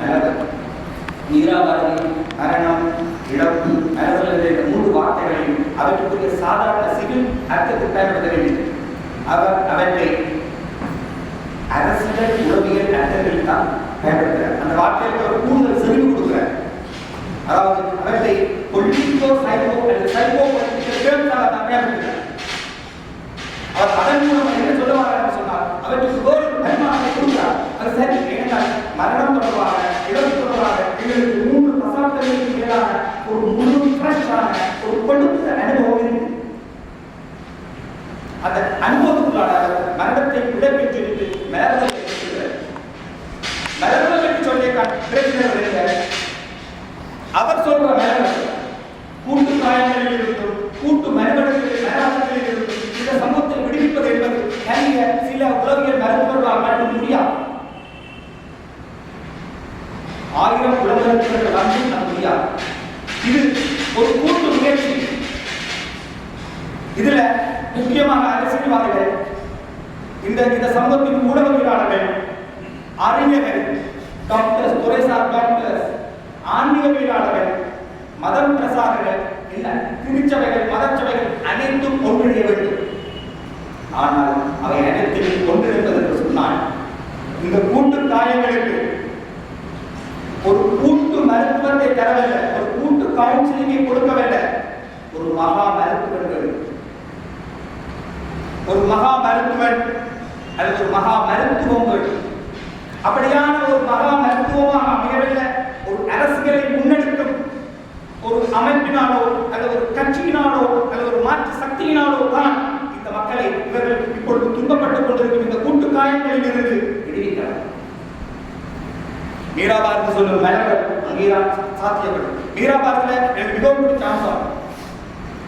நல்லது நீராபாரதி மரணம் இழப்பு மரணம் என்ற மூன்று வார்த்தைகளையும் அவற்றுக்குரிய சாதாரண சிவில் அர்த்தத்தில் பயன்படுத்த வேண்டும் அவர் அவற்றை அரசியல் உளவியல் அர்த்தங்களில் தான் பயன்படுத்துகிறார். அந்த வார்த்தைக்கு ஒரு கூடுதல் செறிவு கொடுக்கிறார். அதாவது அவற்றை பொலிட்டிக்கோ சைக்கோ அல்லது சைக்கோ பொலிட்டிக்கல் டேர்ம்ஸாக தான் பயன்படுத்துகிறார். அவர் அதன் மூலம் என்ன சொல்ல வர்றார் சொன்னால் அவற்றுக்கு வேறு பரிமாணத்தை கொடுக்கிறார். அது சரி ஏனென்றால் மரணம் தொடர்பாக இழப்பு தொடர்பாக எங்களுக்கு மூன்று தசாப்தங்களுக்கு மேலான ஒரு முழு ஃப்ரெஷ்ஷான ஒரு படுத்த அனுபவம் இருக்கு. அந்த அனுபவத்துக்குள்ளான மரணத்தை விட பெற்றிருக்கு மரணத்தை சொல்கிறார் மரணத்தை பற்றி சொல்லிய பிரச்சனை இல்லை அவர் சொல்ற மரணம் கூட்டு காயங்களில் இருந்தும் கூட்டு மரபணுக்களில் மரணங்களில் இருந்தும் இந்த சமூகத்தை விடுவிப்பது என்பது தனிய சில உளவியல் மருத்துவர்களால் மட்டும் முடியாது ஆயிரம் உலகத்திற்கு வந்து நம் முடியாது இது ஒரு கூட்டு முயற்சி இதுல முக்கியமாக அரசியல்வாதிகள் இந்த இந்த சமூகத்தின் ஊடகவியலாளர்கள் அறிஞர்கள் டாக்டர்ஸ் துறைசார் டாக்டர்ஸ் ஆன்மீகவியலாளர்கள் மதம் பிரசாரங்கள் இல்ல திருச்சபைகள் மதச்சபைகள் அனைத்தும் ஒன்றிணைய வேண்டும். ஆனால் அவை அனைத்தையும் கொண்டிருப்பதற்கு சொன்னால் இந்த கூட்டு காயங்களுக்கு ஒரு கூட்டு மருத்துவத்தை தரவில்லை ஒரு கூட்டு கவுன்சிலிங்கை கொடுக்கவில்லை ஒரு மகா மருத்துவர்கள் ஒரு மகா மருத்துவன் அல்லது ஒரு மகா மருத்துவங்கள் அப்படியான ஒரு மகா மருத்துவமாக அமையவில்லை. ஒரு அரசியலை முன்னெடுக்கும் ஒரு அமைப்பினாலோ அல்லது ஒரு கட்சியினாலோ அல்லது ஒரு மாற்று சக்தியினாலோ தான் இந்த மக்களை இவர்கள் இப்பொழுது துன்பப்பட்டுக் கொண்டிருக்கும் இந்த கூட்டு காயங்களில் இருந்து விடுவிக்கிறார் மீராபாரத் சொல்லும் மலர்கள் அங்கேதான் சாத்தியப்படும். மீராபாரத்ல எனக்கு மிகவும் பிடிச்ச அம்சம்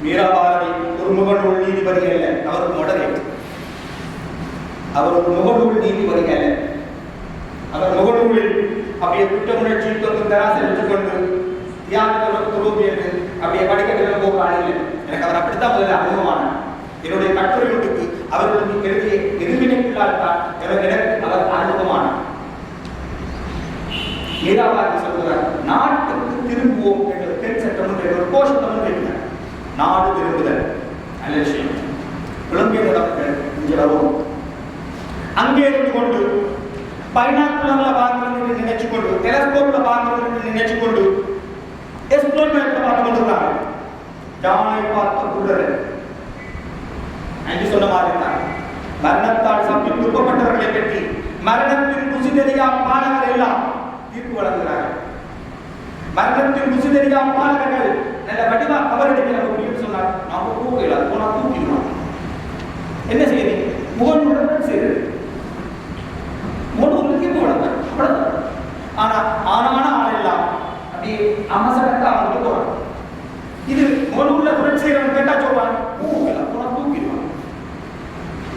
மீராபாரதி ஒரு முகநூல் நீதிபதி அல்ல அவர் ஒரு மொடரேட் அவர் ஒரு முகநூல் நீதிபதி அல்ல அவர் முகநூலில் அப்படியே குற்ற உணர்ச்சி தொங்கும் தராசை வச்சுக்கொண்டு தியாகத்தோட துரோபி என்று அப்படியே படிக்கட்டில் போக ஆளில்லை எனக்கு அவர் அப்படித்தான் முதல்ல அனுபவமான என்னுடைய கட்டுரை ஒன்றுக்கு அவர்களுக்கு எழுதிய எதிர்வினைக்குள்ளால் தான் எனக்கு எனக்கு அவர் அனுபவமானார். மீராபாரதி சொல்கிறார் நாட்டுக்கு திரும்புவோம் என்ற தென் சட்டம் என்ற ஒரு கோஷத்தம் இருக்கிறார் நாடு திரும்புதல். நல்ல விஷயம். புலம்பிய நடப்புகள் இங்கே வருவோம் அங்கே இருந்து கொண்டு பைனாக்குலர்ல பார்க்கறது நினைச்சு கொண்டு டெலஸ்கோப்ல பார்க்கறது நினைச்சு கொண்டு எக்ஸ்ப்ளோர்மெண்ட்ல பார்த்து கொண்டிருக்காங்க. ஜானை பார்த்த குள்ளர் அங்கே சொன்ன மாதிரி தான். மரணத்தால் சம்பி துன்பப்பட்டவர்களை பற்றி மரணத்தின் குசி தெரியா பாலகர் எல்லாம் தீர்ப்பு வழங்குகிறார்கள். மரணத்தின் குசி தெரியா பாலகர்கள். நல்ல வடிவா கவர் எடுக்கிற அப்படின்னு சொன்னார். நாம தூக்கல போனா தூக்கிடுவாங்க என்ன செய்யுது முகனுடன் செய்யுது முகநூல் தீர்ப்பு வழங்க அவ்வளவுதான். ஆனா ஆனான ஆள் எல்லாம் அப்படி அமசகத்தா அவங்க போறாங்க இது முகநூல்ல புரட்சி செய்யறவன் கேட்டா சொல்றான் தூக்கல போனா தூக்கிடுவாங்க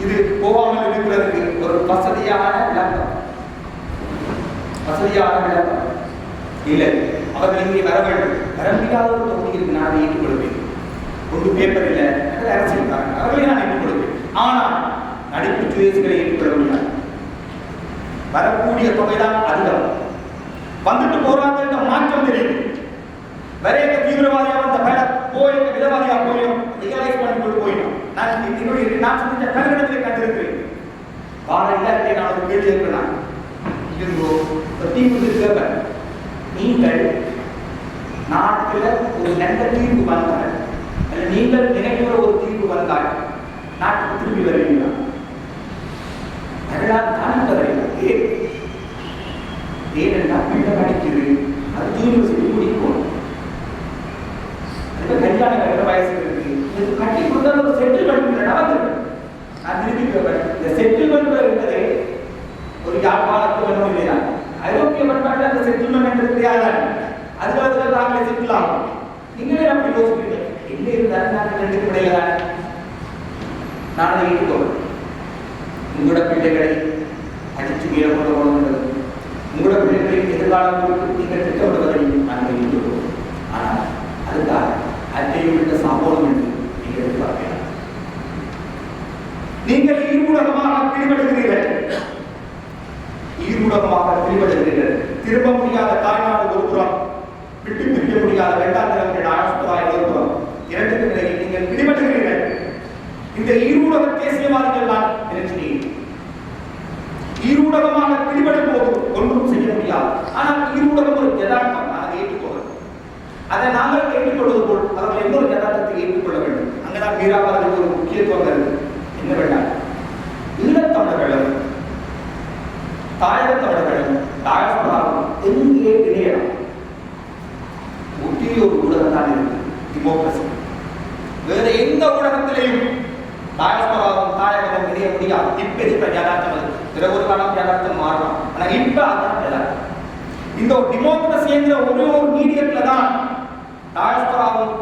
இது போகாமல் இருக்கிறதுக்கு ஒரு வசதியான விளக்கம். வசதியான விளக்கம். இல்லை. அவர்கள் இங்கே வர வேண்டும். வர முடியாத ஒரு தொகுதி இருக்கு நான் அதை ஏற்றுக்கொள்வேன் ஒன்று பேப்பர் இல்லை. அல்லது காரணம். அவர்களை நான் ஏற்றுக்கொள்வேன் ஆனால் நடிப்பு சுயேசுகளை ஏற்றுக்கொள்ள முடியாது. வரக்கூடிய தொகைதான் அதிகம். வந்துட்டு போறாங்க என்ற மாற்றம் தெரியும் வரையக்க தீவிரவாதியா வந்த பல போய் விதவாதியா போயும் ரியலைஸ் பண்ணி கொண்டு போயிடும் நான் என்னுடைய நான் சந்தித்த கல்விடத்தை கண்டிருக்கிறேன். வார இல்லாட்டை நான் ஒரு கேள்வி இருக்கிறேன் இருந்தோ தீர்வு நீங்கள் நாட்டில் ஒரு நல்ல தீர்வு வந்தால் அல்ல நீங்கள் நினைக்கிற ஒரு தீர்வு வந்தால் நாட்டுக்கு திரும்பி வருவீங்களா அதெல்லாம் தான் வருவீங்க ஏன் ஏனென்றால் பிள்ளை அடிக்கிறது அது தீர்வு செய்து முடிக்கும் அதுக்கு கல்யாணம் கட்டுற வயசு இருக்கு. இது கட்டி கொடுத்தால் ஒரு செட்டில்மெண்ட் நடந்தது நான் திருப்பி இந்த செட்டில்மெண்ட் என்பது ஒரு யாழ்ப்பாணத்து வேணும் இல்லையா ஐரோப்பிய பண்பாட்டில் அந்த செட்டில்மெண்ட் இருக்கிறார்கள் அதுக்காக நாங்களே சிக்கலாம் நீங்களே அப்படி யோசிப்பீங்க எங்க இருந்தாலும் நாங்கள் ரெண்டு இடையில தானே நான் அதை ஏற்றுக்கோவேன் உங்களோட பிள்ளைகளை அடித்து மீற கொண்டு போகணுன்றது உங்களோட பிள்ளைகளின் எதிர்காலம் குறித்து நீங்கள் திட்டமிடுவதையும் நாங்கள் ஏற்றுக்கோவோம் ஆனால் அதுக்காக அத்தையும் இந்த சம்பவம் என்று நீங்கள் எதிர்பார்க்கலாம். நீங்கள் ஈர்முடகமாக பிடிபடுகிறீர்கள். ஈர்முடகமாக பிடிபடுகிறீர்கள் திரும்ப முடியாத தாய்நாடு ஒரு புறம் விட்டு பிரிக்க முடியாத வேண்டாந்திரங்கள் ஆயுஷ்புரா எழுதுகிறோம் இரண்டுக்கு நிலையில் நீங்கள் பிடிபட்டுகிறீர்கள். இந்த ஈரூடக தேசியவாதிகள் தான் நினைச்சினீர்கள் ஈரூடகமாக பிடிபடும் போது ஒன்றும் செய்ய முடியாது. ஆனால் ஈரூடகம் ஒரு யதார்த்தம் அதை ஏற்றுக்கொள்கிறேன் அதை நாங்கள் ஏற்றுக்கொள்வது போல் அவர்கள் இன்னொரு யதார்த்தத்தை ஏற்றுக்கொள்ள வேண்டும்? அங்கதான் வீராபாரத்துக்கு ஒரு முக்கியத்துவம் இருக்கு என்ன வேண்டாம்? ஈழத்தமிழர்களும் தாயகத்தமிழர்களும் தாயகப்படாமல் எங்கே இணையலாம் ஒட்டிய ஒரு ஊடகம் தான் இருக்கு டிமோக்ரஸி வேற எந்த ஊடகத்திலையும் தாயகப்படாதும் தாயகமும் இணைய முடியாது. இப்ப இப்ப யதார்த்தம் அது. பிற ஒரு காலம் யதார்த்தம் மாறலாம். ஆனா இப்ப அதான் யதார்த்தம் இந்த டிமோக்ரஸி என்கிற ஒரே ஒரு மீடியத்துல தான் தாயஸ்பராவும்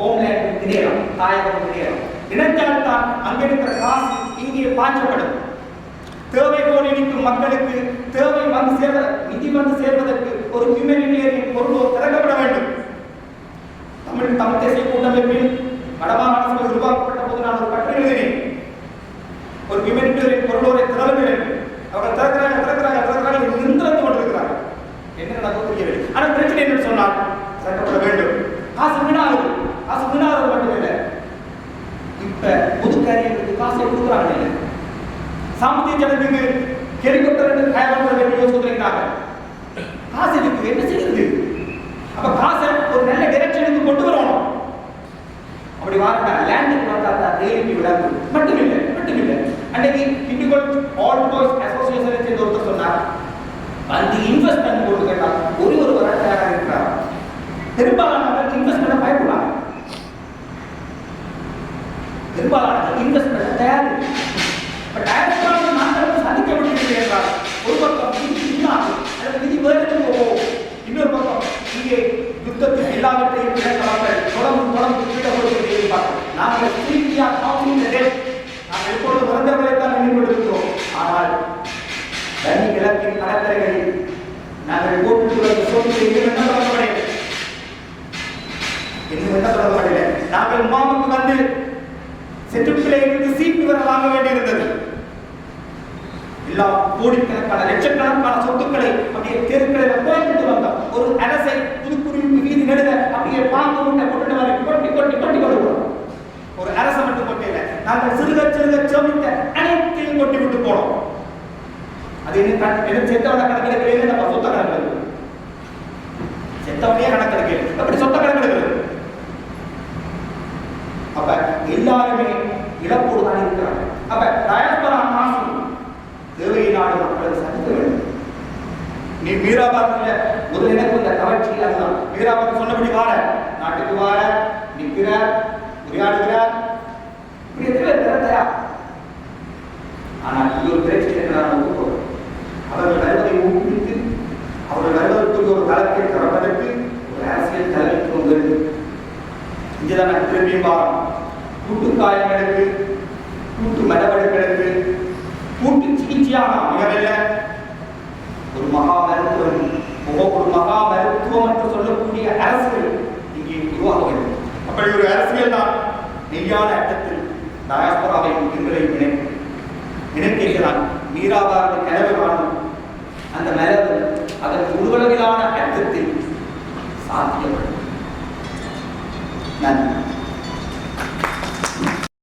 ஹோம்லேண்ட் இணையலாம். தாயகம் இணையலாம். இணைஞ்சால் தான் அங்க இருக்கிற காசு இங்கே பாய்ச்சப்படும் தேவை போல் நிற்கும் மக்களுக்கு தேவை வந்து சேர்வ நிதி வந்து சேர்வதற்கு ஒரு ஹியூமனிடேரியன் பொருள் திறக்கப்பட வேண்டும். தமிழ் தமிழ் தேசிய கூட்டமைப்பில் வடமாகாண சபை உருவாக்கப்பட்ட போது நான் ஒரு கட்டுரை எழுதினேன். ஒரு ஹியூமனிடேரியன் பொருளோரை திறவுகள் அவர்கள் திறக்கிறாங்க திறக்கிறாங்க திறக்கிறாங்க நிறுத்தி கொண்டிருக்கிறாங்க என்ன நடக்கும் தெரியவில்லை ஆனால் பிரச்சனை என்ன சொன்னால் திறக்கப்பட வேண்டும். காசு வீணாகுது காசு வீணாகுது மட்டுமில்லை. இப்ப பொது காரியங்களுக்கு காசை கொடுக்குறாங்க இல்லை? சாமர்த்திய ஜனத்துக்கு ஹெலிகாப்டர் தயார் பண்ண வேண்டிய யோசிக்கிறாங்க காசு இருக்கு என்ன செய்யுது அப்ப காசை ஒரு நல்ல டைரக்ஷனுக்கு அப்படி வாரட்டா லேண்டுக்கு வந்தா தான் ரியலிட்டி விடாது மட்டுமில்லை மட்டுமில்லை. அன்னைக்கு இண்டிகோல் ஆல் பாய்ஸ் அசோசியேஷனை சேர்ந்து ஒருத்தர் சொன்னார் அந்த இன்வெஸ்ட்மெண்ட் போட்டு கேட்டால் ஒரு ஒரு வர தயாராக இருக்கிறார். பெரும்பாலானவர்கள் இன்வெஸ்ட்மெண்ட் பயப்படுறாங்க பெரும்பாலானவர்கள் இன்வெஸ்ட்மெண்ட் தயார் பட் டயஸ்பராவில் நாங்கள் சந்திக்கப்பட்டிருக்கிறது என்றால் ஒரு பக்கம் நிதி இல்லாது அல்லது நிதி வேறு போகும் இன்னொரு பக்கம் இங்கே யுத்தத்தில் எல்லாவற்றையும் இழந்தவர்கள் தொடர்ந்து தொடர்ந்து கீழே போய் பார்க்கிறோம் நாங்கள் திருப்பியா காப்பி நாங்கள் எப்பொழுது பிறந்தவர்களை தான் நினைவுபடுத்துகிறோம் ஆனால் தனி கிழக்கின் கடற்கரைகளில் நாங்கள் போட்டுட்டு வந்த இன்னும் என்ன தொடங்கப்படையவில்லை இன்னும் என்ன தொடங்கப்படவில்லை நாங்கள் மாமுக்கு வந்து செட்டுப்பிள்ளை இருந்து சீப்பி வர வாங்க வேண்டியிருந்தது. எல்லா கோடிக்கணக்கான லட்சக்கணக்கான சொத்துக்களை அப்படியே தெருக்களில் போய்விட்டு வந்தோம் ஒரு அரசை புதுக்குடியிருப்பு வீதி நடுக அப்படியே பாம்பு முட்டை கொண்டு வர கொட்டி கொட்டி கொட்டி கொடுக்கிறோம் ஒரு அரசை மட்டும் கொட்டியில நாங்கள் சிறுக சிறுக சமித்த அனைத்தையும் கொட்டி விட்டு போனோம் அது என்ன கணக்கு என்ன செத்தவன கணக்கெடுக்கல நம்ம சொத்த கணக்கெடுக்கல செத்தவனையே கணக்கெடுக்கு அப்படி சொத்த கணக்கெடுக்கு அப்ப எல்லாருமே இழப்போடு தான் இருக்கிறாங்க. அப்ப டயஸ்பரா மாசு தேவையை நாடு மக்களுக்கு சந்திக்க வேண்டும். நீ மீராபாத்ல முதல் எனக்கு இந்த கவர்ச்சி அதுதான் மீராபாத் சொன்னபடி வார நாட்டுக்கு வார நிற்கிற உரையாடுகிற. இப்படி எத்தனை பேர் தயா ஆனால் இது ஒரு பிரச்சனை நான் ஒப்புக்கொள்கிறேன். அவர்கள் வருவதை ஒரு ஒரு தளத்தில் கடப்பதற்கு ஒரு அரசியல் தலைமைக்கு வந்தது. இங்கேதான் திரும்பிபாரம் கூட்டு காயம் எடுக்கு கூட்டு மரவெடுப்பெடுக்கு கூட்டு சிகிச்சையாக அமையவில்லை. ஒரு மகா மருத்துவன் ஒரு மகா மருத்துவம் என்று சொல்லக்கூடிய அரசியல் இங்கே உருவாகிறது. அப்படி ஒரு அரசியல் தான் மெய்யான அட்டத்தில் டயாஸ்பராவை எங்களை இணைக்கும். இணைக்கிறான் மீராபாரத கனவு காணும் அந்த மலர் அதன் உருவளவிலான அர்த்தத்தில் சாத்தியப்படும். நன்றி.